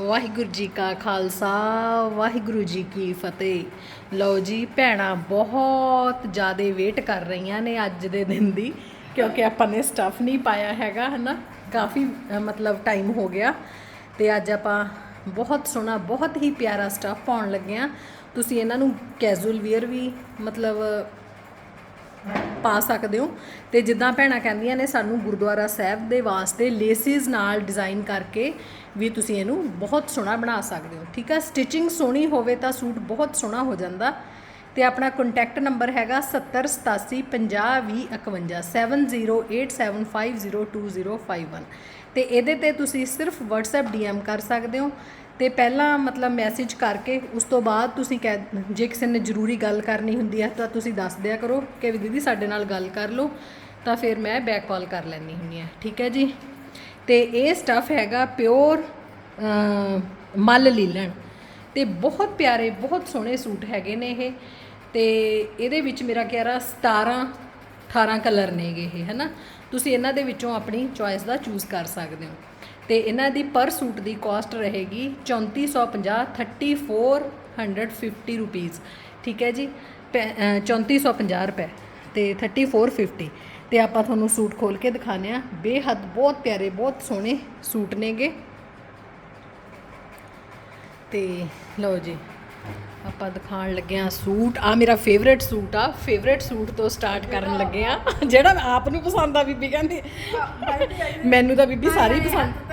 ਵਾਹਿਗੁਰੂ ਜੀ ਕਾ ਖਾਲਸਾ, ਵਾਹਿਗੁਰੂ ਜੀ ਕੀ ਫਤਿਹ। ਲਓ ਜੀ, ਭੈਣਾਂ ਬਹੁਤ ਜ਼ਿਆਦਾ ਵੇਟ ਕਰ ਰਹੀਆਂ ਨੇ ਅੱਜ ਦੇ ਦਿਨ ਦੀ, ਕਿਉਂਕਿ ਆਪਾਂ ਨੇ ਸਟਫ ਨਹੀਂ ਪਾਇਆ ਹੈਗਾ, ਹਨਾ? ਕਾਫੀ ਮਤਲਬ ਟਾਈਮ ਹੋ ਗਿਆ। ਤੇ ਅੱਜ ਆਪਾਂ ਬਹੁਤ ਸੋਹਣਾ, ਬਹੁਤ ਹੀ ਪਿਆਰਾ ਸਟਫ ਪਾਉਣ ਲੱਗੇ ਆ। ਤੁਸੀਂ ਇਹਨਾਂ ਨੂੰ ਕੈਜੂਅਲ ਵੇਅਰ ਵੀ, ਮਤਲਬ ਪਾ ਸਕਦੇ ਹੋ। ਤੇ ਜਿੱਦਾਂ ਭੈਣਾਂ ਕਹਿੰਦੀਆਂ ਨੇ, ਸਾਨੂੰ ਗੁਰਦੁਆਰਾ ਸਾਹਿਬ ਦੇ ਵਾਸਤੇ ਲੇਸਿਸ ਨਾਲ ਡਿਜ਼ਾਈਨ ਕਰਕੇ ਵੀ ਤੁਸੀਂ ਇਹਨੂੰ ਬਹੁਤ ਸੋਹਣਾ ਬਣਾ ਸਕਦੇ ਹੋ। ਠੀਕ ਆ? ਸਟਿਚਿੰਗ ਸੋਹਣੀ ਹੋਵੇ ਤਾਂ ਸੂਟ ਬਹੁਤ ਸੋਹਣਾ ਹੋ ਜਾਂਦਾ। ਤੇ ਆਪਣਾ ਕੰਟੈਕਟ ਨੰਬਰ ਹੈਗਾ 7087502051 7087502051 ਤੇ ਇਹਦੇ ਤੇ ਤੁਸੀਂ ਸਿਰਫ WhatsApp DM ਕਰ ਸਕਦੇ ਹੋ। ਤੇ ਪਹਿਲਾਂ ਮਤਲਬ ਮੈਸੇਜ ਕਰਕੇ ਉਸ ਤੋਂ ਬਾਅਦ ਤੁਸੀਂ ਕਹਿ ਜੇ ਕਿਸੇ ਨੇ ਜ਼ਰੂਰੀ ਗੱਲ ਕਰਨੀ ਹੁੰਦੀ ਹੈ ਤਾਂ ਤੁਸੀਂ ਦੱਸ ਦਿਆ ਕਰੋ ਕਿ ਵੀ ਦੀਦੀ ਸਾਡੇ ਨਾਲ ਗੱਲ ਕਰ ਲਓ, ਤਾਂ ਫਿਰ ਮੈਂ ਬੈਕ ਕਾਲ ਕਰ ਲੈਣੀ ਹੁੰਦੀ ਹਾਂ, ਠੀਕ ਹੈ ਜੀ? ਤੇ ਇਹ ਸਟੱਫ ਹੈਗਾ ਪਿਓਰ ਮਲ ਲੀਲਣ ਤੇ ਬਹੁਤ ਪਿਆਰੇ, ਬਹੁਤ ਸੋਹਣੇ ਸੂਟ ਹੈਗੇ ਨੇ ਇਹ ਤੇ ਇਹਦੇ ਵਿੱਚ ਮੇਰਾ ਕਹਿਰਾ 17 18 ਕਲਰ ਨੇਗੇ ਇਹ, ਹੈਨਾ? ਤੁਸੀਂ ਇਹਨਾਂ ਦੇ ਵਿੱਚੋਂ ਆਪਣੀ ਚੋਇਸ ਦਾ ਚੂਜ਼ ਕਰ ਸਕਦੇ ਹੋ। ਤੇ ਇਹਨਾਂ ਦੀ ਪਰ ਸੂਟ ਦੀ ਕਾਸਟ ਰਹੇਗੀ 3450 3450 ਰੁਪੀਸ ਠੀਕ ਹੈ ਜੀ? ਪੈ- ਅ, 3450 ਰੁਪਏ ਤੇ 3450 ਤੇ ਆਪਾਂ ਤੁਹਾਨੂੰ ਸੂਟ ਖੋਲ ਕੇ ਦਿਖਾਣੇ ਆ ਬੇਹੱਦ ਬਹੁਤ ਪਿਆਰੇ ਬਹੁਤ ਸੋਹਣੇ ਸੂਟ ਨੇਗੇ। ਤੇ ਲਓ ਜੀ ਆਪਾਂ ਦਿਖਾਣ ਲੱਗੇ ਆ ਸੂਟ। ਆ ਮੇਰਾ ਫੇਵਰੇਟ ਸੂਟ ਆ। ਫੇਵਰੇਟ ਸੂਟ ਤੋਂ ਸਟਾਰਟ ਕਰਨ ਲੱਗੇ ਆ ਜਿਹੜਾ ਆਪ ਨੂੰ ਪਸੰਦ ਆ ਬੀਬੀ ਕਹਿੰਦੀ। ਮੈਨੂੰ ਤਾਂ ਬੀਬੀ ਸਾਰੇ ਹੀ ਪਸੰਦ।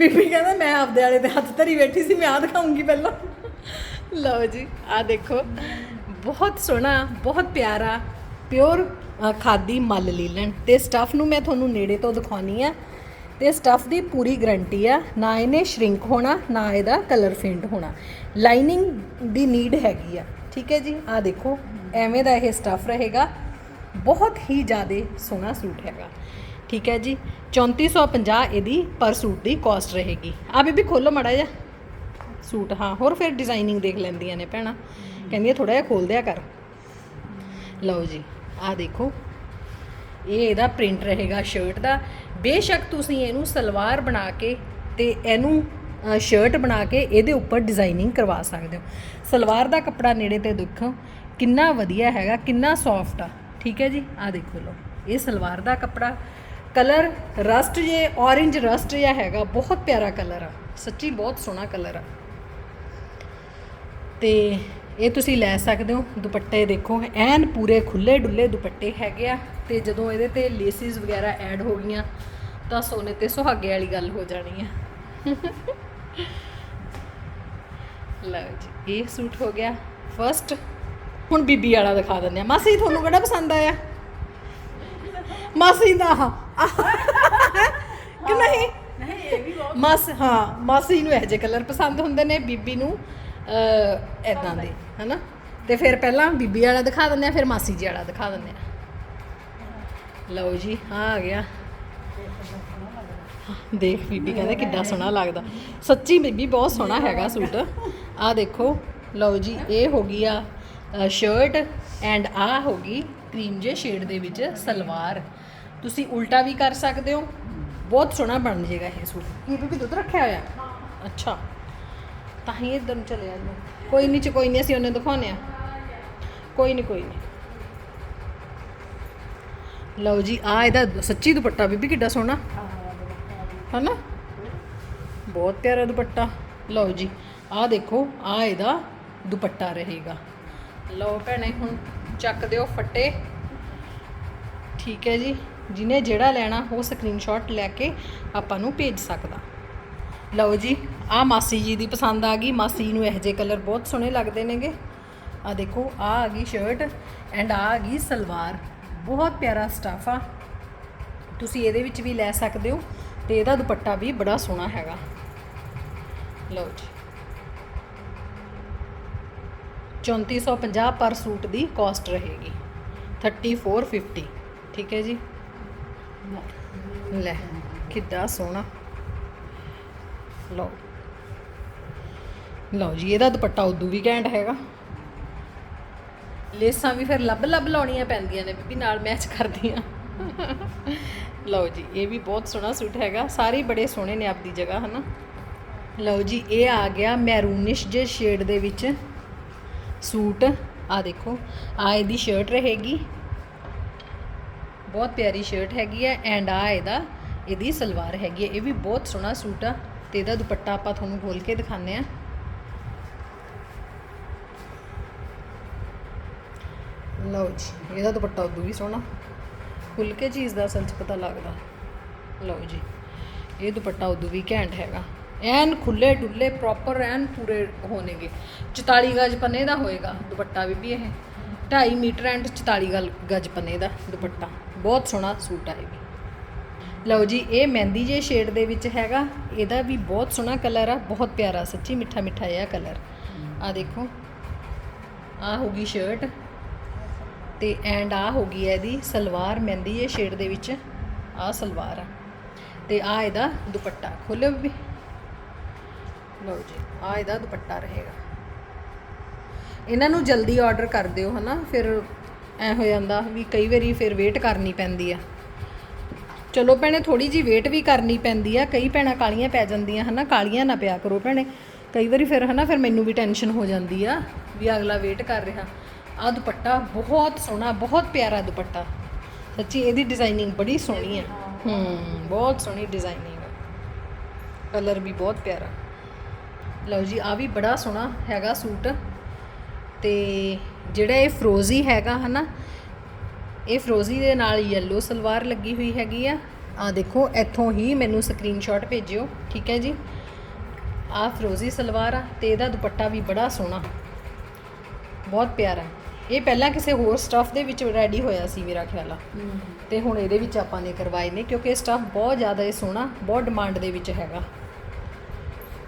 ਬੀਬੀ ਕਹਿੰਦਾ ਮੈਂ ਆਪਦੇ ਵਾਲੇ ਦੇ ਹੱਥ ਧਰੀ ਬੈਠੀ ਸੀ, ਮੈਂ ਆ ਦਿਖਾਉਂਗੀ ਪਹਿਲਾਂ। ਲਓ ਜੀ ਆ ਦੇਖੋ। ਬਹੁਤ ਸੋਹਣਾ, ਬਹੁਤ ਪਿਆਰਾ ਪਿਓਰ ਖਾਦੀ ਮਲ ਲੀਲਣ। ਤੇ ਸਟਫ ਨੂੰ ਮੈਂ ਤੁਹਾਨੂੰ ਨੇੜੇ ਤੋਂ ਦਿਖਾਉਣੀ ਆ। ਤੇ ਸਟਫ ਦੀ ਪੂਰੀ ਗਰੰਟੀ ਆ, ਨਾ ਇਹਨੇ ਸ਼ਰਿੰਕ ਹੋਣਾ, ਨਾ ਇਹਦਾ ਕਲਰ ਫੇਂਟ ਹੋਣਾ। ਲਾਈਨਿੰਗ ਦੀ ਨੀਡ ਹੈਗੀ ਆ, ਠੀਕ ਹੈ ਜੀ? ਆ ਦੇਖੋ, ਐਵੇਂ ਦਾ ਇਹ ਸਟਫ ਰਹੇਗਾ। ਬਹੁਤ ਹੀ ਜ਼ਿਆਦਾ ਸੋਹਣਾ ਸੂਟ ਹੈਗਾ। ਠੀਕ ਹੈ ਜੀ 3450 ਇਹਦੀ ਪਰ ਸੂਟ ਦੀ ਕਾਸਟ ਰਹੇਗੀ। ਆ ਬੀਬੀ ਖੋਲੋ ਮੜਾ ਜਾ ਸੂਟ, ਹਾਂ, ਹੋਰ ਫਿਰ ਡਿਜ਼ਾਈਨਿੰਗ ਦੇਖ ਲੈਂਦੀਆਂ ਨੇ ਭੈਣਾਂ। ਕਹਿੰਦੀਆਂ ਥੋੜਾ ਜਿਹਾ ਖੋਲ ਦਿਆ ਕਰ। ਲਓ ਜੀ ਆ ਦੇਖੋ। ਇਹ ਇਹਦਾ ਪ੍ਰਿੰਟ ਰਹੇਗਾ ਸ਼ਰਟ ਦਾ। ਬੇਸ਼ੱਕ ਤੁਸੀਂ ਇਹਨੂੰ ਸਲਵਾਰ ਬਣਾ ਕੇ ਤੇ ਇਹਨੂੰ ਸ਼ਰਟ ਬਣਾ ਕੇ ਇਹਦੇ ਉੱਪਰ ਡਿਜ਼ਾਈਨਿੰਗ ਕਰਵਾ ਸਕਦੇ ਹੋ। ਸਲਵਾਰ ਦਾ ਕੱਪੜਾ ਨੇੜੇ ਤੇ ਦੇਖੋ, ਕਿੰਨਾ ਵਧੀਆ ਹੈਗਾ, ਕਿੰਨਾ ਸੌਫਟ ਆ। ਠੀਕ ਹੈ ਜੀ ਆ ਦੇਖੋ ਲਓ। ਇਹ ਸਲਵਾਰ ਦਾ ਕੱਪੜਾ। ਕਲਰ ਰਸਟ ਜੇ, orange ਰਸਟ ਜਿਹਾ ਹੈਗਾ, ਬਹੁਤ ਪਿਆਰਾ ਕਲਰ ਆ। ਸੱਚੀ ਬਹੁਤ ਸੋਹਣਾ ਕਲਰ ਆ। ਤੇ ਇਹ ਤੁਸੀਂ ਲੈ ਸਕਦੇ ਹੋ ਦੁਪੱਟੇ, ਦੇਖੋ, ਐਨ ਪੂਰੇ ਖੁੱਲੇ ਡੁੱਲੇ ਦੁਪੱਟੇ ਹੈਗੇ ਆ। ਤੇ ਜਦੋਂ ਇਹਦੇ ਤੇ ਲੇਸਿਸ ਵਗੈਰਾ ਐਡ ਹੋ ਗਈਆਂ, ਤਾਂ ਸੋਨੇ ਤੇ ਸੁਹਾਗੇ ਵਾਲੀ ਗੱਲ ਹੋ ਜਾਣੀ ਆ। ਲਓ ਜੀ, ਇਹ ਸੂਟ ਹੋ ਗਿਆ। ਫਰਸਟ ਹੁਣ ਬੀਬੀ ਵਾਲਾ ਦਿਖਾ ਦਿੰਦੇ ਆ। ਮਾਸੀ, ਤੁਹਾਨੂੰ ਕਿਹੜਾ ਪਸੰਦ ਆਇਆ? ਮਾਸੀ ਦਾ। ਕਿ ਨਹੀਂ? ਨਹੀਂ ਇਹ ਵੀ ਬਹੁਤ ਮਾਸ ਹਾਂ ਮਾਸੀ ਨੂੰ ਇਹ ਜਿਹੇ ਕਲਰ ਪਸੰਦ ਹੁੰਦੇ ਨੇ ਬੀਬੀ ਨੂੰ ਅ ਐਦਾਂ ਦੇ ਹਨਾ? ਤੇ ਫਿਰ ਪਹਿਲਾਂ ਬੀਬੀ ਵਾਲਾ ਦਿਖਾ ਦਿੰਦੇ ਆ ਫਿਰ ਮਾਸੀ ਜੀ ਵਾਲਾ ਦਿਖਾ ਦਿੰਦੇ ਆ। ਲਓ ਜੀ ਆ ਆ ਗਿਆ। ਦੇਖ ਬੀਬੀ ਕਹਿੰਦੇ ਕਿੱਡਾ ਸੋਹਣਾ ਲੱਗਦਾ। ਸੱਚੀ ਬੀਬੀ ਬਹੁਤ ਸੋਹਣਾ ਹੈਗਾ ਸੂਟ। ਆ ਦੇਖੋ ਲਓ ਜੀ ਇਹ ਹੋ ਗਈ ਆ ਸ਼ਰਟ ਐਂਡ ਆ ਹੋ ਗਈ ਕਰੀਮ ਜੇ ਸ਼ੇਡ ਦੇ ਵਿੱਚ ਸਲਵਾਰ। ਤੁਸੀਂ ਉਲਟਾ ਵੀ ਕਰ ਸਕਦੇ ਹੋ। ਬਹੁਤ ਸੋਹਣਾ ਬਣ ਜਾਏਗਾ ਇਹ ਸੂਟ। ਕੀ ਵੀ ਦੁੱਧ ਰੱਖਿਆ ਹੋਇਆ? ਅੱਛਾ। ਤਾਂ ਹੀ ਇਧਰ ਨੂੰ ਚਲੇ ਜਾਂਦੇ ਕੋਈ ਨਹੀਂ ਚ ਕੋਈ ਨਹੀਂ ਅਸੀਂ ਉਹਨੇ ਦਿਖਾਉਣੇ ਆ ਕੋਈ ਨਹੀਂ ਕੋਈ ਨਹੀਂ ਲਓ ਜੀ ਆ ਇਹਦਾ ਸੱਚੀ ਦੁਪੱਟਾ ਬੀਬੀ ਕਿੱਡਾ ਸੋਹਣਾ। ਹਨਾ? ਬਹੁਤ ਪਿਆਰਾ ਦੁਪੱਟਾ। ਲਓ ਜੀ, ਆਹ ਦੇਖੋ ਆ ਇਹਦਾ ਦੁਪੱਟਾ ਰਹੇਗਾ। ਲਓ ਭੈਣੇ, ਹੁਣ ਚੱਕ ਦਿਓ ਫੱਟੇ। ਠੀਕ ਹੈ ਜੀ। ਜਿਹਨੇ ਜਿਹੜਾ ਲੈਣਾ ਉਹ ਸਕਰੀਨਸ਼ਾਟ ਲੈ ਕੇ ਆਪਾਂ ਨੂੰ ਭੇਜ ਸਕਦਾ। ਲਓ ਜੀ, ਆ ਮਾਸੀ ਜੀ ਦੀ ਪਸੰਦ ਆ ਗਈ। ਮਾਸੀ ਨੂੰ ਇਹੋ ਜਿਹੇ ਕਲਰ ਬਹੁਤ ਸੋਹਣੇ ਲੱਗਦੇ ਨੇਗੇ। ਆ ਦੇਖੋ, ਆ ਆ ਗਈ ਸ਼ਰਟ ਐਂਡ ਆ ਆ ਗਈ ਸਲਵਾਰ। ਬਹੁਤ ਪਿਆਰਾ ਸਟਾਫ ਆ। ਤੁਸੀਂ ਇਹਦੇ ਵਿੱਚ ਵੀ ਲੈ ਸਕਦੇ ਹੋ ਤੇ ਇਹਦਾ ਦੁਪੱਟਾ ਵੀ ਬੜਾ ਸੋਹਣਾ ਹੈਗਾ। ਲਓ ਜੀ। 3450 ਪਰ ਸੂਟ ਦੀ ਕਾਸਟ ਰਹੇਗੀ। 3450 ਠੀਕ ਹੈ ਜੀ? ਲੈ, ਕਿੱਡਾ ਸੋਹਣਾ। ਲਓ। ਲਓ ਜੀ, ਇਹਦਾ ਦੁਪੱਟਾ ਉਦੋਂ ਵੀ ਘੈਂਟ ਹੈਗਾ। ਲੇਸਾਂ ਵੀ ਫਿਰ ਲੱਭ ਲੱਭ ਲਾਉਣੀਆਂ ਪੈਂਦੀਆਂ ਨੇ ਬੀਬੀ, ਨਾਲ ਮੈਚ ਕਰਦੀਆਂ। ਲਓ ਜੀ, ਇਹ ਵੀ ਬਹੁਤ ਸੋਹਣਾ ਸੂਟ ਹੈਗਾ। ਸਾਰੇ ਬੜੇ ਸੋਹਣੇ ਨੇ ਆਪਦੀ ਜਗ੍ਹਾ, ਹਨਾ। ਲਓ ਜੀ, ਇਹ ਆ ਗਿਆ ਮੈਰੂਨਿਸ਼ ਜੇ ਸ਼ੇਡ ਦੇ ਵਿੱਚ ਸੂਟ। ਆ ਦੇਖੋ ਆ ਇਹਦੀ ਸ਼ਰਟ ਰਹੇਗੀ। ਬਹੁਤ ਪਿਆਰੀ ਸ਼ਰਟ ਹੈਗੀ ਹੈ ਐਂਡ ਆ ਇਹਦਾ, ਇਹਦੀ ਸਲਵਾਰ ਹੈਗੀ ਹੈ, ਇਹ ਵੀ ਬਹੁਤ ਸੋਹਣਾ ਸੂਟ ਆ। ਤੇ ਇਹਦਾ ਦੁਪੱਟਾ ਆਪਾਂ ਤੁਹਾਨੂੰ ਖੋਲ ਕੇ ਦਿਖਾਉਂਦੇ ਆ ਲਓ ਜੀ, ਇਹਦਾ ਦੁਪੱਟਾ ਉਦੋਂ ਵੀ ਸੋਹਣਾ। ਖੁੱਲ ਕੇ ਚੀਜ਼ ਦਾ ਅਸਲ 'ਚ ਪਤਾ ਲੱਗਦਾ। ਲਓ ਜੀ, ਇਹ ਦੁਪੱਟਾ ਉਦੋਂ ਵੀ ਘੈਂਟ ਹੈਗਾ। ਐਨ ਖੁੱਲੇ ਡੁੱਲੇ ਪ੍ਰੋਪਰ ਐਨ ਪੂਰੇ ਹੋਣਗੇ। 44 ਗਜ ਪੰਨੇ ਦਾ ਹੋਏਗਾ ਦੁਪੱਟਾ ਵੀ ਵੀ ਇਹ। 2.5 ਮੀਟਰ ਐਂਡ 44 ਗਲ- ਗਜ ਪੰਨੇ ਦਾ ਦੁਪੱਟਾ। ਬਹੁਤ ਸੋਹਣਾ ਸੂਟ ਆ ਇਹ ਵੀ। ਲਓ ਜੀ, ਇਹ ਮਹਿੰਦੀ ਜੇ ਸ਼ੇਡ ਦੇ ਵਿੱਚ ਹੈਗਾ, ਇਹਦਾ ਵੀ ਬਹੁਤ ਸੋਹਣਾ ਕਲਰ ਆ, ਬਹੁਤ ਪਿਆਰਾ, ਸੱਚੀ ਮਿੱਠਾ ਮਿੱਠਾ ਜਿਹਾ ਕਲਰ ਆ ਦੇਖੋ, ਆ ਹੋਗੀ ਸ਼ਰਟ ਤੇ ਐਂਡ ਆ ਹੋ ਗਈ ਹੈ ਇਹਦੀ ਸਲਵਾਰ, ਮਹਿੰਦੀ ਇਹ ਸ਼ੇਡ ਦੇ ਵਿੱਚ ਆ ਸਲਵਾਰ ਆ। ਤੇ ਆ ਇਹਦਾ ਦੁਪੱਟਾ, ਖੋਲਿਓ ਵੀ ਲਓ ਜੀ, ਆ ਇਹਦਾ ਦੁਪੱਟਾ ਰਹੇਗਾ। ਇਹਨਾਂ ਨੂੰ ਜਲਦੀ ਆਰਡਰ ਕਰ ਦਿਓ, ਹਨਾ, ਫਿਰ ਐ ਹੋ ਜਾਂਦਾ ਵੀ ਕਈ ਵਾਰੀ ਫਿਰ ਵੇਟ ਕਰਨੀ ਪੈਂਦੀ ਆ। ਚਲੋ ਭੈਣੇ ਥੋੜੀ ਜੀ ਵੇਟ ਵੀ ਕਰਨੀ ਪੈਂਦੀ ਆ। ਕਈ ਭੈਣਾਂ ਕਾਲੀਆਂ ਪੈ ਜਾਂਦੀਆਂ, ਹਨਾ? ਕਾਲੀਆਂ ਨਾ ਪਿਆ ਕਰੋ ਭੈਣੇ। ਕਈ ਵਾਰੀ ਫਿਰ, ਹਨਾ, ਫਿਰ ਮੈਨੂੰ ਵੀ ਟੈਨਸ਼ਨ ਹੋ ਜਾਂਦੀ ਆ ਵੀ ਅਗਲਾ ਵੇਟ ਕਰ ਰਿਹਾ। ਆ ਦੁਪੱਟਾ ਬਹੁਤ ਸੋਹਣਾ, ਬਹੁਤ ਪਿਆਰਾ ਦੁਪੱਟਾ। ਸੱਚੀ ਇਹਦੀ ਡਿਜ਼ਾਈਨਿੰਗ ਬੜੀ ਸੋਹਣੀ ਆ। ਹੂੰ, ਬਹੁਤ ਸੋਹਣੀ ਡਿਜ਼ਾਈਨਿੰਗ ਹੈ ਕਲਰ ਵੀ ਬਹੁਤ ਪਿਆਰਾ। ਲਓ ਜੀ ਆ ਵੀ ਬੜਾ ਸੋਹਣਾ ਹੈਗਾ ਸੂਟ। ਤੇ ਜਿਹੜਾ ਇਹ ਫਰੋਜ਼ੀ ਹੈਗਾ ਹਨਾ, ਇਹ ਫਰੋਜ਼ੀ ਦੇ ਨਾਲ ਯੈਲੋ ਸਲਵਾਰ ਲੱਗੀ ਹੋਈ ਹੈਗੀ ਆ। ਆ ਦੇਖੋ, ਇੱਥੋਂ ਹੀ ਮੈਨੂੰ ਸਕਰੀਨਸ਼ਾਟ ਭੇਜਿਓ, ਠੀਕ ਹੈ ਜੀ? ਆ ਫਰੋਜ਼ੀ ਸਲਵਾਰ ਆ ਤੇ ਇਹਦਾ ਦੁਪੱਟਾ ਵੀ ਬੜਾ ਸੋਹਣਾ। ਬਹੁਤ ਪਿਆਰਾ। ਇਹ ਪਹਿਲਾਂ ਕਿਸੇ ਹੋਰ ਸਟਫ ਦੇ ਵਿੱਚ ਰੈਡੀ ਹੋਇਆ ਸੀ ਮੇਰਾ ਖਿਆਲ ਆ। ਤੇ ਹੁਣ ਇਹਦੇ ਵਿੱਚ ਆਪਾਂ ਨੇ ਕਰਵਾਏ ਨੇ, ਕਿਉਂਕਿ ਇਹ ਸਟਫ ਬਹੁਤ ਜ਼ਿਆਦਾ ਇਹ ਸੋਹਣਾ, ਬਹੁਤ ਡਿਮਾਂਡ ਦੇ ਵਿੱਚ ਹੈਗਾ।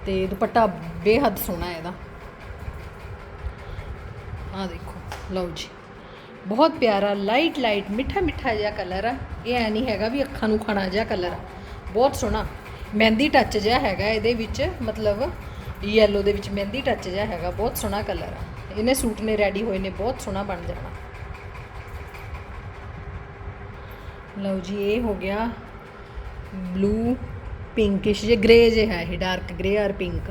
ਤੇ ਦੁਪੱਟਾ ਬੇਹੱਦ ਸੋਹਣਾ ਇਹਦਾ। ਆ ਦੇਖੋ, ਲਓ ਜੀ। ਬਹੁਤ ਪਿਆਰਾ ਲਾਈਟ ਲਾਈਟ ਮਿੱਠਾ ਮਿੱਠਾ ਜਿਹਾ ਕਲਰ ਆ। ਇਹ ਐ ਨਹੀਂ ਹੈਗਾ ਵੀ ਅੱਖਾਂ ਨੂੰ ਖਾਣਾ ਜਿਹਾ ਕਲਰ ਆ। ਬਹੁਤ ਸੋਹਣਾ। ਮਹਿੰਦੀ ਟੱਚ ਜਿਹਾ ਹੈਗਾ ਇਹਦੇ ਵਿੱਚ, ਮਤਲਬ ਯੈਲੋ ਦੇ ਵਿੱਚ ਮਹਿੰਦੀ ਟੱਚ ਜਿਹਾ ਹੈਗਾ। ਬਹੁਤ ਸੋਹਣਾ ਕਲਰ ਆ। ਇਹਨੇ ਸੂਟ ਨੇ ਰੈਡੀ ਹੋਏ ਨੇ, ਬਹੁਤ ਸੋਹਣਾ ਬਣ ਜਾਣਾ। ਲਓ ਜੀ, ਇਹ ਹੋ ਗਿਆ ਬਲੂ ਪਿੰਕਿਸ਼ ਜੇ ਗ੍ਰੇ ਜੇ ਹੈ ਇਹ ਡਾਰਕ ਗ੍ਰੇ ਔਰ ਪਿੰਕ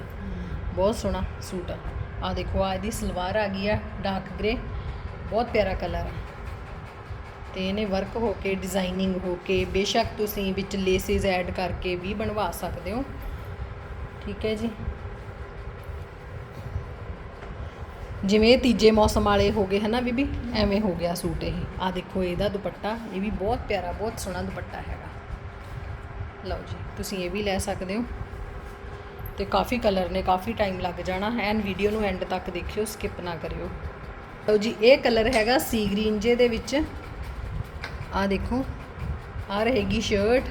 ਬਹੁਤ ਸੋਹਣਾ ਸੂਟ ਆ। ਆ ਦੇਖੋ ਆ ਇਹਦੀ ਸਲਵਾਰ ਆ ਗਈ ਆ ਡਾਰਕ ਗ੍ਰੇ ਬਹੁਤ ਪਿਆਰਾ ਕਲਰ ਆ। ਤੇ ਇਹਨੇ ਵਰਕ ਹੋ ਕੇ ਡਿਜ਼ਾਈਨਿੰਗ ਹੋ ਕੇ, ਬੇਸ਼ੱਕ ਤੁਸੀਂ ਵਿੱਚ ਲੇਸਿਸ ਐਡ ਕਰਕੇ ਵੀ ਬਣਵਾ ਸਕਦੇ ਹੋ। ਠੀਕ ਹੈ ਜੀ। ਜਿਵੇਂ ਤੀਜੇ ਮੌਸਮ ਵਾਲੇ ਹੋ ਗਏ, ਹਨਾ ਬੀਬੀ? ਐਵੇਂ ਹੋ ਗਿਆ ਸੂਟ ਇਹ। ਆ ਦੇਖੋ, ਇਹਦਾ ਦੁਪੱਟਾ, ਇਹ ਵੀ ਬਹੁਤ ਪਿਆਰਾ, ਬਹੁਤ ਸੋਹਣਾ ਦੁਪੱਟਾ ਹੈਗਾ। ਲਓ ਜੀ, ਤੁਸੀਂ ਇਹ ਵੀ ਲੈ ਸਕਦੇ ਹੋ। ਤੇ ਕਾਫੀ ਕਲਰ ਨੇ, ਕਾਫੀ ਟਾਈਮ ਲੱਗ ਜਾਣਾ। ਹੈ ਐਨ ਵੀਡੀਓ ਨੂੰ ਐਂਡ ਤੱਕ ਦੇਖਿਓ ਸਕਿਪ ਨਾ ਕਰਿਓ। ਲਓ ਜੀ, ਇਹ ਕਲਰ ਹੈਗਾ ਸੀ ਗ੍ਰੀਨ ਜੇ ਦੇ ਵਿੱਚ। ਆ ਦੇਖੋ ਆ ਰਹੇਗੀ ਸ਼ਰਟ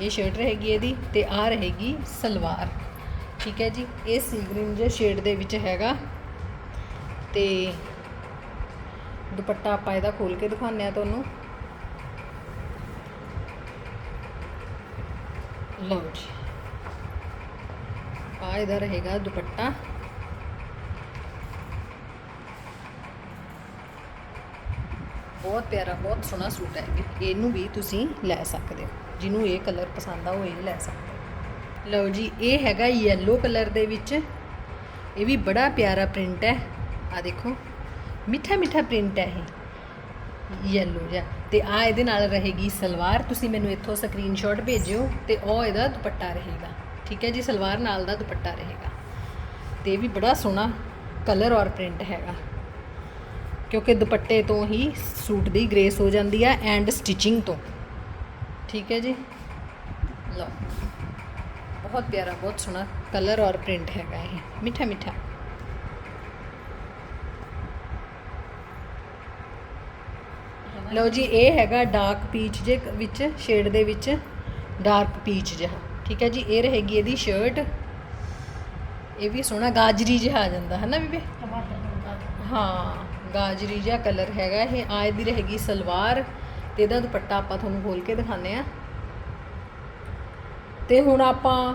ਇਹ ਸ਼ਰਟ ਰਹੇਗੀ ਇਹਦੀ ਤੇ ਆ ਰਹੇਗੀ ਸਲਵਾਰ। ਠੀਕ ਹੈ ਜੀ, ਇਹ ਸੀ ਗ੍ਰੀਨ ਜੇ ਸ਼ੇਡ ਦੇ ਵਿੱਚ ਹੈਗਾ। ਤੇ ਦੁਪੱਟਾ ਆਪਾਂ ਇਹਦਾ ਖੋਲ ਕੇ ਦਿਖਾਉਂਦੇ ਆ ਤੁਹਾਨੂੰ। ਲਓ ਜੀ। ਇਹਦਾ ਰਹੇਗਾ ਦੁਪੱਟਾ। ਬਹੁਤ ਪਿਆਰਾ, ਬਹੁਤ ਸੋਹਣਾ ਸੂਟ ਹੈ ਇਹਨੂੰ ਵੀ ਤੁਸੀਂ ਲੈ ਸਕਦੇ ਹੋ। ਜਿਹਨੂੰ ਇਹ ਕਲਰ ਪਸੰਦ ਆ, ਉਹ ਇਹ ਲੈ ਸਕਦੇ ਹੋ। ਲਓ ਜੀ, ਇਹ ਹੈਗਾ ਯੈਲੋ ਕਲਰ ਦੇ ਵਿੱਚ। ਇਹ ਵੀ ਬੜਾ ਪਿਆਰਾ ਪ੍ਰਿੰਟ ਹੈ। ਆ ਦੇਖੋ, ਮਿੱਠਾ ਮਿੱਠਾ ਪ੍ਰਿੰਟ ਹੈ ਇਹ। ਯੈਲੋ ਜਿਹਾ। ਤੇ ਆ ਇਹਦੇ ਨਾਲ ਰਹੇਗੀ ਸਲਵਾਰ। ਤੁਸੀਂ ਮੈਨੂੰ ਇੱਥੋਂ ਸਕਰੀਨਸ਼ਾਟ ਭੇਜਿਓ ਤੇ ਉਹ ਇਹਦਾ ਦੁਪੱਟਾ ਰਹੇਗਾ। ਠੀਕ ਹੈ ਜੀ, ਸਲਵਾਰ ਨਾਲ ਦਾ ਦੁਪੱਟਾ ਰਹੇਗਾ। ਤੇ ਇਹ ਵੀ ਬੜਾ ਸੋਹਣਾ ਕਲਰ ਔਰ ਪ੍ਰਿੰਟ ਹੈਗਾ। ਕਿਉਂਕਿ ਦੁਪੱਟੇ ਤੋਂ ਹੀ ਸੂਟ ਦੀ ਗ੍ਰੇਸ ਹੋ ਜਾਂਦੀ ਹੈ ਐਂਡ ਸਟਿਚਿੰਗ ਤੋਂ। ਠੀਕ ਹੈ ਜੀ? ਲਓ। ਬਹੁਤ ਪਿਆਰਾ, ਬਹੁਤ ਸੋਹਣਾ ਕਲਰ ਔਰ ਪ੍ਰਿੰਟ ਹੈਗਾ ਇਹ। ਮਿੱਠਾ ਮਿੱਠਾ। ਲਓ ਜੀ, ਇਹ ਹੈਗਾ ਡਾਰਕ ਪੀਚ ਜੇ ਵਿੱਚ, ਸ਼ੇਡ ਦੇ ਵਿੱਚ, ਡਾਰਕ ਪੀਚ ਜਿਹਾ। ਠੀਕ ਹੈ ਜੀ ਇਹ ਰਹੇਗੀ ਇਹਦੀ ਸ਼ਰਟ ਇਹ ਵੀ ਸੋਹਣਾ ਗਾਜਰੀ ਜਿਹਾ ਆ ਜਾਂਦਾ ਹੈ ਨਾ ਬੀਬੀ ਹਾਂ ਗਾਜਰੀ ਜਿਹਾ ਕਲਰ ਹੈਗਾ ਇਹ ਆ ਇਹਦੀ ਰਹੇਗੀ ਸਲਵਾਰ। ਤੇ ਇਹਦਾ ਦੁਪੱਟਾ ਆਪਾਂ ਤੁਹਾਨੂੰ ਖੋਲ ਕੇ ਦਿਖਾਉਂਦੇ ਆ ਤੇ ਹੁਣ ਆਪਾਂ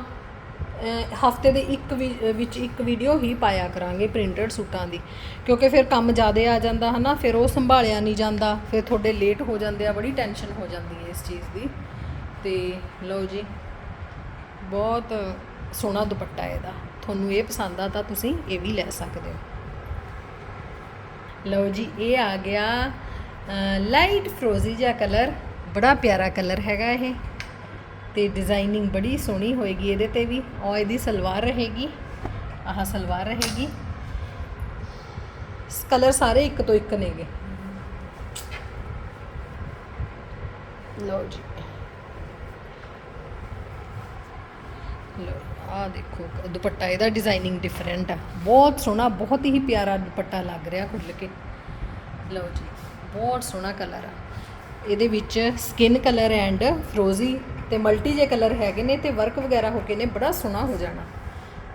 ਹਫ਼ਤੇ ਦੇ ਇੱਕ ਵਿੱਚ ਇੱਕ ਵੀਡੀਓ ਹੀ ਪਾਇਆ ਕਰਾਂਗੇ ਪ੍ਰਿੰਟਡ ਸੂਟਾਂ ਦੀ। ਕਿਉਂਕਿ ਫਿਰ ਕੰਮ ਜ਼ਿਆਦਾ ਆ ਜਾਂਦਾ ਹਨਾ ਫਿਰ ਉਹ ਸੰਭਾਲਿਆ ਨਹੀਂ ਜਾਂਦਾ ਫਿਰ ਤੁਹਾਡੇ ਲੇਟ ਹੋ ਜਾਂਦੇ ਆ ਬੜੀ ਟੈਨਸ਼ਨ ਹੋ ਜਾਂਦੀ ਹੈ ਇਸ ਚੀਜ਼ ਦੀ। ਤੇ ਲਓ ਜੀ ਬਹੁਤ ਸੋਹਣਾ ਦੁਪੱਟਾ ਇਹਦਾ। ਤੁਹਾਨੂੰ ਇਹ ਪਸੰਦ ਆ ਤਾਂ ਤੁਸੀਂ ਇਹ ਵੀ ਲੈ ਸਕਦੇ ਹੋ। ਲਓ ਜੀ, ਇਹ ਆ ਗਿਆ ਲਾਈਟ ਫਰੋਜ਼ੀ ਜਿਹਾ ਕਲਰ ਬੜਾ ਪਿਆਰਾ ਕਲਰ ਹੈਗਾ ਇਹ। ਤੇ ਡਿਜ਼ਾਈਨਿੰਗ ਬੜੀ ਸੋਹਣੀ ਹੋਏਗੀ ਇਹਦੇ ਤੇ ਵੀ। ਔਰ ਇਹਦੀ ਸਲਵਾਰ ਰਹੇਗੀ, ਆਹ ਸਲਵਾਰ ਰਹੇਗੀ। ਕਲਰ ਸਾਰੇ ਇੱਕ ਤੋਂ ਇੱਕ ਨੇਗੇ। ਲਓ ਜੀ ਲਓ ਆ ਦੇਖੋ, ਦੁਪੱਟਾ ਇਹਦਾ ਡਿਜ਼ਾਈਨਿੰਗ ਡਿਫਰੈਂਟ ਆ। ਬਹੁਤ ਸੋਹਣਾ, ਬਹੁਤ ਹੀ ਪਿਆਰਾ ਦੁਪੱਟਾ ਲੱਗ ਰਿਹਾ ਖੁੱਲ ਕੇ। ਲਓ ਜੀ, ਬਹੁਤ ਸੋਹਣਾ ਕਲਰ ਆ। ਇਹਦੇ ਵਿੱਚ ਸਕਿਨ ਕਲਰ ਐਂਡ ਫਰੋਜ਼ੀ ਤੇ ਮਲਟੀ ਜੇ ਕਲਰ ਹੈਗੇ ਨੇ ਤੇ ਵਰਕ ਵਗੈਰਾ ਹੋ ਕੇ ਨੇ, ਬੜਾ ਸੋਹਣਾ ਹੋ ਜਾਣਾ।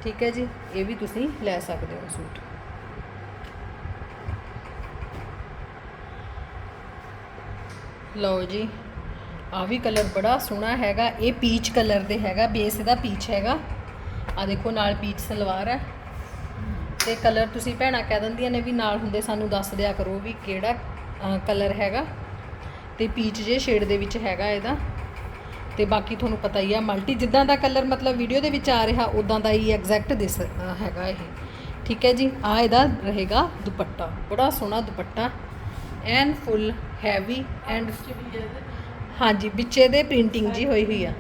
ਠੀਕ ਹੈ ਜੀ, ਇਹ ਵੀ ਤੁਸੀਂ ਲੈ ਸਕਦੇ ਹੋ ਸੂਟ। ਲਓ ਜੀ ਆ ਵੀ ਕਲਰ ਬੜਾ ਸੋਹਣਾ ਹੈਗਾ। ਇਹ ਪੀਚ ਕਲਰ ਦੇ ਹੈਗਾ, ਬੇਸ ਇਹਦਾ ਪੀਚ ਹੈਗਾ। ਆ ਦੇਖੋ ਨਾਲ ਪੀਚ ਸਲਵਾਰ ਹੈ। ਤੇ ਕਲਰ ਤੁਸੀਂ ਭੈਣਾਂ ਕਹਿ ਦਿੰਦੀਆਂ ਨੇ ਵੀ ਨਾਲ ਹੁੰਦੇ ਸਾਨੂੰ ਦੱਸ ਦਿਆ ਕਰੋ ਵੀ ਕਿਹੜਾ ਕਲਰ ਹੈਗਾ। ਤੇ ਪੀਚ ਜੇ ਸ਼ੇਡ ਦੇ ਵਿੱਚ ਹੈਗਾ ਇਹਦਾ। ਤੇ ਬਾਕੀ ਤੁਹਾਨੂੰ ਪਤਾ ਹੀ ਆ ਮਲਟੀ ਜਿੱਦਾਂ ਦਾ ਕਲਰ ਮਤਲਬ ਵੀਡੀਓ ਦੇ ਵਿੱਚ ਆ ਰਿਹਾ ਉਦਾਂ ਦਾ ਹੀ ਐਗਜ਼ੈਕਟ ਦਿਸ ਹੈਗਾ ਇਹ। ਠੀਕ ਹੈ ਜੀ ਆ ਇਹਦਾ ਰਹੇਗਾ ਦੁਪੱਟਾ। ਬੜਾ ਸੋਹਣਾ ਦੁਪੱਟਾ। ਐਨ ਫੁੱਲ ਹੈਵੀ ਐਂਡ ਹਾਂਜੀ ਵਿੱਚੇ ਦੇ ਪ੍ਰਿੰਟਿੰਗ ਜੀ ਹੋਈ ਹੋਈ ਆ।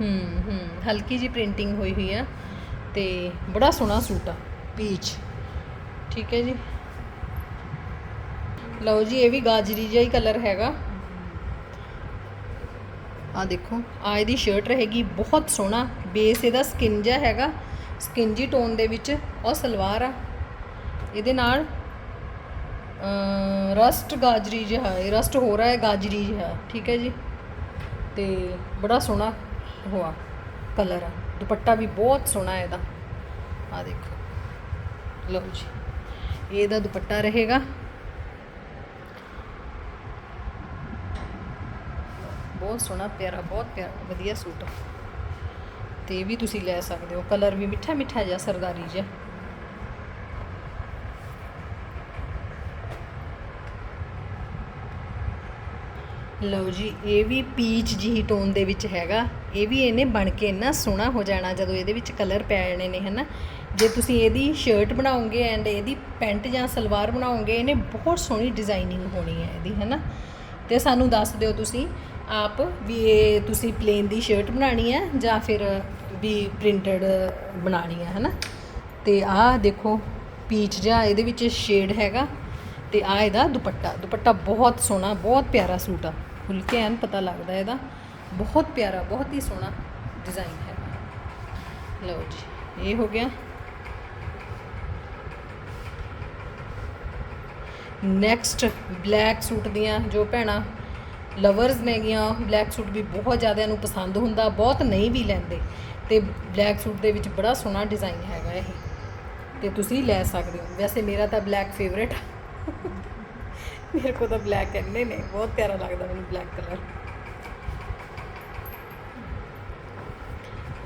ਹੂੰ ਹੂੰ ਹਲਕੀ ਜੀ ਪ੍ਰਿੰਟਿੰਗ ਹੋਈ ਹੋਈ ਆ। ਤੇ ਬੜਾ ਸੋਹਣਾ ਸੂਟ ਆ। ਪੀਚ ਠੀਕ ਹੈ ਜੀ। ਲਓ ਜੀ ਇਹ ਵੀ ਗਾਜਰੀ ਜਿਹਾ ਹੀ ਕਲਰ ਹੈਗਾ। ਆ ਦੇਖੋ ਆ ਇਹਦੀ ਸ਼ਰਟ ਰਹੇਗੀ ਬਹੁਤ ਸੋਹਣਾ। ਬੇਸ ਇਹਦਾ ਸਕਿਨ ਜਿਹਾ ਹੈਗਾ ਸਕਿਨ ਜੀ ਟੋਨ ਦੇ ਵਿੱਚ ਔਰ ਸਲਵਾਰ ਆ। ਇਹਦੇ ਨਾਲ ਰਸਟ ਗਾਜਰੀ ਜਿਹਾ ਹੈ ਰਸਟ ਹੋ ਰਿਹਾ ਹੈ ਗਾਜਰੀ ਜਿਹਾ। ਠੀਕ ਹੈ ਜੀ। ਤੇ ਬੜਾ ਸੋਹਣਾ ਹੋਆ ਕਲਰ ਆ। ਦੁਪੱਟਾ ਵੀ ਬਹੁਤ ਸੋਹਣਾ ਹੈ ਇਹਦਾ। ਆ ਦੇਖੋ। ਲਓ ਜੀ, ਇਹਦਾ ਦੁਪੱਟਾ ਰਹੇਗਾ। ਬਹੁਤ ਸੋਹਣਾ, ਪਿਆਰਾ, ਬਹੁਤ ਪਿਆਰਾ, ਵਧੀਆ ਸੂਟ। ਤੇ ਇਹ ਵੀ ਤੁਸੀਂ ਲੈ ਸਕਦੇ ਹੋ। ਕਲਰ ਵੀ ਮਿੱਠਾ ਮਿੱਠਾ ਜਿਹਾ ਸਰਦਾਰੀ ਜਿਹਾ। ਲਓ ਜੀ, ਇਹ ਵੀ ਪੀਚ ਜਿਹੀ ਟੋਨ ਦੇ ਵਿੱਚ ਹੈਗਾ। ਇਹ ਵੀ ਇਹਨੇ ਬਣ ਕੇ ਇੰਨਾ ਸੋਹਣਾ ਹੋ ਜਾਣਾ ਜਦੋਂ ਇਹਦੇ ਵਿੱਚ ਕਲਰ ਪੈ ਜਾਣੇ ਨੇ, ਹਨਾ? ਜੇ ਤੁਸੀਂ ਇਹਦੀ ਸ਼ਰਟ ਬਣਾਓਗੇ ਐਂਡ ਇਹਦੀ ਪੈਂਟ ਜਾਂ ਸਲਵਾਰ ਬਣਾਓਗੇ, ਇਹਨੇ ਬਹੁਤ ਸੋਹਣੀ ਡਿਜ਼ਾਈਨਿੰਗ ਹੋਣੀ ਹੈ ਇਹਦੀ, ਹਨਾ? ਤੇ ਸਾਨੂੰ ਦੱਸ ਦਿਓ ਤੁਸੀਂ, ਆਪ ਵੀ ਇਹ ਤੁਸੀਂ ਪਲੇਨ ਦੀ ਸ਼ਰਟ ਬਣਾਣੀ ਹੈ ਜਾਂ ਫਿਰ ਵੀ ਪ੍ਰਿੰਟਡ ਬਣਾਣੀ ਹੈ, ਹਨਾ? ਤੇ ਆਹ ਦੇਖੋ ਪੀਚ ਜਿਹਾ ਇਹਦੇ ਵਿੱਚ ਸ਼ੇਡ ਹੈਗਾ ਤੇ ਆ ਇਹਦਾ ਦੁਪੱਟਾ। ਦੁਪੱਟਾ ਬਹੁਤ ਸੋਹਣਾ, ਬਹੁਤ ਪਿਆਰਾ ਸੂਟ ਆ। ਖੁੱਲ ਕੇ ਐਨ ਪਤਾ ਲੱਗਦਾ ਇਹਦਾ। ਬਹੁਤ ਪਿਆਰਾ, ਬਹੁਤ ਹੀ ਸੋਹਣਾ ਡਿਜ਼ਾਈਨ ਹੈ। ਲਓ ਜੀ, ਇਹ ਹੋ ਗਿਆ। ਨੈਕਸਟ ਬਲੈਕ ਸੂਟ ਦੀਆਂ ਜੋ ਭੈਣਾਂ ਲਵਰਸ ਨੇਗੀਆਂ ਬਲੈਕ ਸੂਟ ਵੀ ਬਹੁਤ ਜ਼ਿਆਦਾ ਇਹਨੂੰ ਪਸੰਦ ਹੁੰਦਾ, ਬਹੁਤ ਨਹੀਂ ਵੀ ਲੈਂਦੇ। ਤੇ ਬਲੈਕ ਸੂਟ ਦੇ ਵਿੱਚ ਬੜਾ ਸੋਹਣਾ ਡਿਜ਼ਾਈਨ ਹੈਗਾ ਇਹ। ਤੇ ਤੁਸੀਂ ਲੈ ਸਕਦੇ ਹੋ। ਵੈਸੇ ਮੇਰਾ ਤਾਂ ਬਲੈਕ ਫੇਵਰੇਟ ਮੇਰੇ ਕੋਲ ਤਾਂ ਬਲੈਕ ਇੰਨੇ ਨੇ, ਬਹੁਤ ਪਿਆਰਾ ਲੱਗਦਾ ਮੈਨੂੰ ਬਲੈਕ ਕਲਰ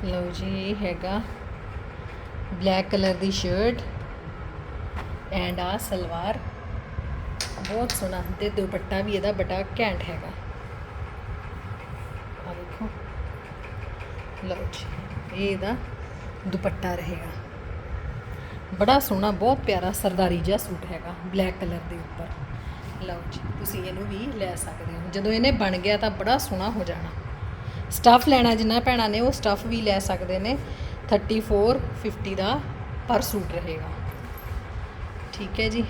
ਲਓ ਜੀ, ਇਹ ਹੈਗਾ ਬਲੈਕ ਕਲਰ ਦੀ ਸ਼ਰਟ ਐਂਡ ਆ ਸਲਵਾਰ। ਬਹੁਤ ਸੋਹਣਾ ਤੇ ਦੁਪੱਟਾ ਵੀ ਇਹਦਾ ਬੜਾ ਘੈਂਟ ਹੈਗਾ। ਆ ਦੇਖੋ। ਲਓ ਜੀ, ਇਹ ਇਹਦਾ ਦੁਪੱਟਾ ਰਹੇਗਾ। ਬੜਾ ਸੋਹਣਾ, ਬਹੁਤ ਪਿਆਰਾ ਸਰਦਾਰੀ ਜਿਹਾ ਸੂਟ ਹੈਗਾ ਬਲੈਕ ਕਲਰ ਦੇ ਉੱਪਰ। ਲਓ ਜੀ, ਤੁਸੀਂ ਇਹਨੂੰ ਵੀ ਲੈ ਸਕਦੇ ਹੋ। ਜਦੋਂ ਇਹਨੇ ਬਣ ਗਿਆ ਤਾਂ ਬੜਾ ਸੋਹਣਾ ਹੋ ਜਾਣਾ। ਸਟੱਫ ਲੈਣਾ ਜਿੰਨਾ ਭੈਣਾਂ ਨੇ, ਉਹ ਸਟੱਫ ਵੀ ਲੈ ਸਕਦੇ ਨੇ। 34 50 ਦਾ ਪਰ ਸੂਟ ਰਹੇਗਾ। ਠੀਕ ਹੈ ਜੀ।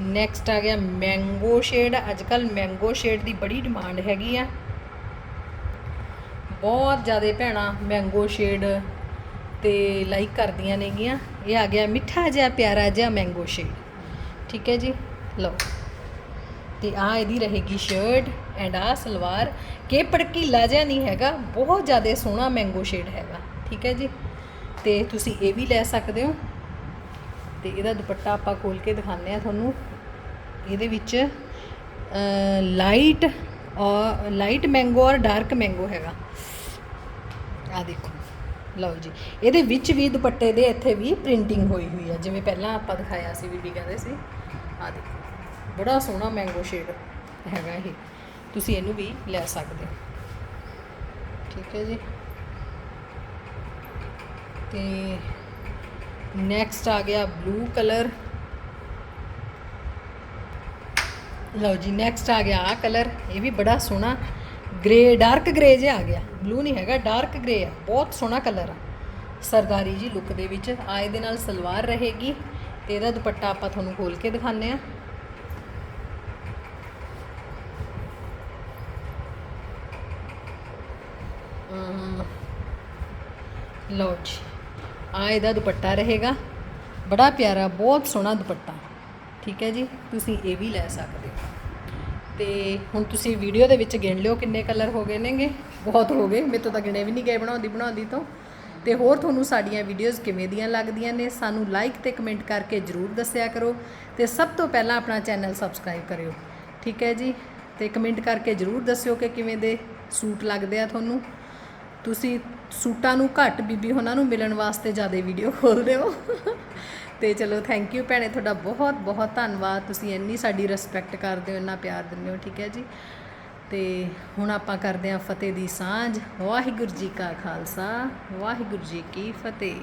ਨੈਕਸਟ ਆ ਗਿਆ ਮੈਂਗੋ ਸ਼ੇਡ ਅੱਜ ਕੱਲ ਮੈਂਗੋ ਸ਼ੇਡ ਦੀ ਬੜੀ ਡਿਮਾਂਡ ਹੈਗੀ ਆ। ਬਹੁਤ ਜ਼ਿਆਦਾ ਭੈਣਾਂ ਮੈਂਗੋ ਸ਼ੇਡ ਤੇ ਲਾਈਕ ਕਰਦੀਆਂ ਨੇਗੀਆਂ। ਇਹ ਆ ਗਿਆ ਮਿੱਠਾ ਜਿਹਾ, ਪਿਆਰਾ ਜਿਹਾ ਮੈਂਗੋ ਸ਼ੇਡ ਠੀਕ ਹੈ ਜੀ। ਲਓ। ਤੇ ਆ ਇਹਦੀ ਰਹੇਗੀ ਸ਼ਰਟ ਐਂਡ ਆ ਸਲਵਾਰ। ਕਿ ਪੜਕੀਲਾ ਜਿਹਾ ਨਹੀਂ ਹੈਗਾ, ਬਹੁਤ ਜ਼ਿਆਦਾ ਸੋਹਣਾ ਮੈਂਗੋ ਸ਼ੇਡ ਹੈਗਾ, ਠੀਕ ਹੈ ਜੀ? ਤੇ ਤੁਸੀਂ ਇਹ ਵੀ ਲੈ ਸਕਦੇ ਹੋ। ਤੇ ਇਹਦਾ ਦੁਪੱਟਾ ਆਪਾਂ ਖੋਲ ਕੇ ਦਿਖਾਉਂਦੇ ਆ ਤੁਹਾਨੂੰ। ਇਹਦੇ ਵਿੱਚ ਲਾਈਟ ਔਰ ਲਾਈਟ ਮੈਂਗੋ ਔਰ ਡਾਰਕ ਮੈਂਗੋ ਹੈਗਾ। ਆ ਦੇਖੋ, ਲਓ ਜੀ। ਇਹਦੇ ਵਿੱਚ ਵੀ ਦੁਪੱਟੇ ਦੇ ਇੱਥੇ ਵੀ ਪ੍ਰਿੰਟਿੰਗ ਹੋਈ ਹੋਈ ਆ। ਜਿਵੇਂ ਪਹਿਲਾਂ ਆਪਾਂ ਦਿਖਾਇਆ ਸੀ, ਬੀਬੀ ਕਹਿੰਦੇ ਸੀ। ਆ ਦੇਖੋ। ਬੜਾ ਸੋਹਣਾ ਮੈਂਗੋ ਸ਼ੇਡ ਹੈਗਾ ਇਹ। ਤੁਸੀਂ ਇਹਨੂੰ ਵੀ ਲੈ ਸਕਦੇ ਹੋ। ਠੀਕ ਹੈ ਜੀ। ਤੇ ਨੈਕਸਟ ਆ ਗਿਆ ਬਲੂ ਕਲਰ ਲਓ ਜੀ ਨੈਕਸਟ ਆ ਗਿਆ ਆ ਕਲਰ ਇਹ ਵੀ ਬੜਾ ਸੋਹਣਾ ਗ੍ਰੇ ਡਾਰਕ ਗ੍ਰੇ ਜਿਹਾ ਆ ਗਿਆ। ਬਲੂ ਨਹੀਂ ਹੈਗਾ ਡਾਰਕ ਗ੍ਰੇ ਆ। ਬਹੁਤ ਸੋਹਣਾ ਕਲਰ ਆ। ਸਰਦਾਰੀ ਜੀ ਲੁੱਕ ਦੇ ਵਿੱਚ ਆ, ਇਹਦੇ ਨਾਲ ਸਲਵਾਰ ਰਹੇਗੀ। ਤੇ ਇਹਦਾ ਦੁਪੱਟਾ ਆਪਾਂ ਤੁਹਾਨੂੰ ਖੋਲ ਕੇ ਦਿਖਾਉਂਦੇ ਆ ਲਓ ਜੀ ਆ ਇਹਦਾ ਦੁਪੱਟਾ ਰਹੇਗਾ। ਬੜਾ ਪਿਆਰਾ, ਬਹੁਤ ਸੋਹਣਾ ਦੁਪੱਟਾ। ਠੀਕ ਹੈ ਜੀ, ਤੁਸੀਂ ਇਹ ਵੀ ਲੈ ਸਕਦੇ ਹੋ। ਤੇ ਹੁਣ ਤੁਸੀਂ ਵੀਡੀਓ ਦੇ ਵਿੱਚ ਗਿਣ ਲਿਓ ਕਿੰਨੇ ਕਲਰ ਹੋ ਗਏ ਨੇਗੇ। ਬਹੁਤ ਹੋ ਗਏ, ਮੇਰੇ ਤੋਂ ਤਾਂ ਗਿਣੇ ਵੀ ਨਹੀਂ ਗਏ ਬਣਾਉਂਦੀ ਬਣਾਉਂਦੀ ਤੋਂ। ਤੇ ਹੋਰ ਤੁਹਾਨੂੰ ਸਾਡੀਆਂ ਵੀਡੀਓਜ਼ ਕਿਵੇਂ ਦੀਆਂ ਲੱਗਦੀਆਂ ਨੇ, ਸਾਨੂੰ ਲਾਈਕ ਤੇ ਕਮੈਂਟ ਕਰਕੇ ਜਰੂਰ ਦੱਸਿਆ ਕਰੋ। ਤੇ ਸਭ ਤੋਂ ਪਹਿਲਾਂ ਆਪਣਾ ਚੈਨਲ ਸਬਸਕ੍ਰਾਈਬ ਕਰਿਓ। ਠੀਕ ਹੈ ਜੀ, ਤੇ ਕਮੈਂਟ ਕਰਕੇ ਜਰੂਰ ਦੱਸਿਓ ਕਿ ਕਿਵੇਂ ਦੇ ਸੂਟ ਲੱਗਦੇ ਆ ਤੁਹਾਨੂੰ। ਤੁਸੀਂ ਸੂਟਾਂ ਨੂੰ ਘੱਟ ਬੀਬੀ ਉਹਨਾਂ ਨੂੰ ਮਿਲਣ ਵਾਸਤੇ ਜ਼ਿਆਦਾ ਵੀਡੀਓ ਖੋਲਦੇ ਹੋ। ਤੇ ਚਲੋ ਥੈਂਕ ਯੂ ਭੈਣੇ, ਤੁਹਾਡਾ ਬਹੁਤ ਬਹੁਤ ਧੰਨਵਾਦ। ਤੁਸੀਂ ਇੰਨੀ ਸਾਡੀ ਰਿਸਪੈਕਟ ਕਰਦੇ ਹੋ, ਇੰਨਾ ਪਿਆਰ ਦਿੰਦੇ ਹੋ, ਠੀਕ ਹੈ ਜੀ। ਤੇ ਹੁਣ ਆਪਾਂ ਕਰਦੇ ਹਾਂ ਫਤਿਹ ਦੀ ਸਾਂਝ। ਵਾਹਿਗੁਰੂ ਜੀ ਕਾ ਖਾਲਸਾ, ਵਾਹਿਗੁਰੂ ਜੀ ਕੀ ਫਤਿਹ।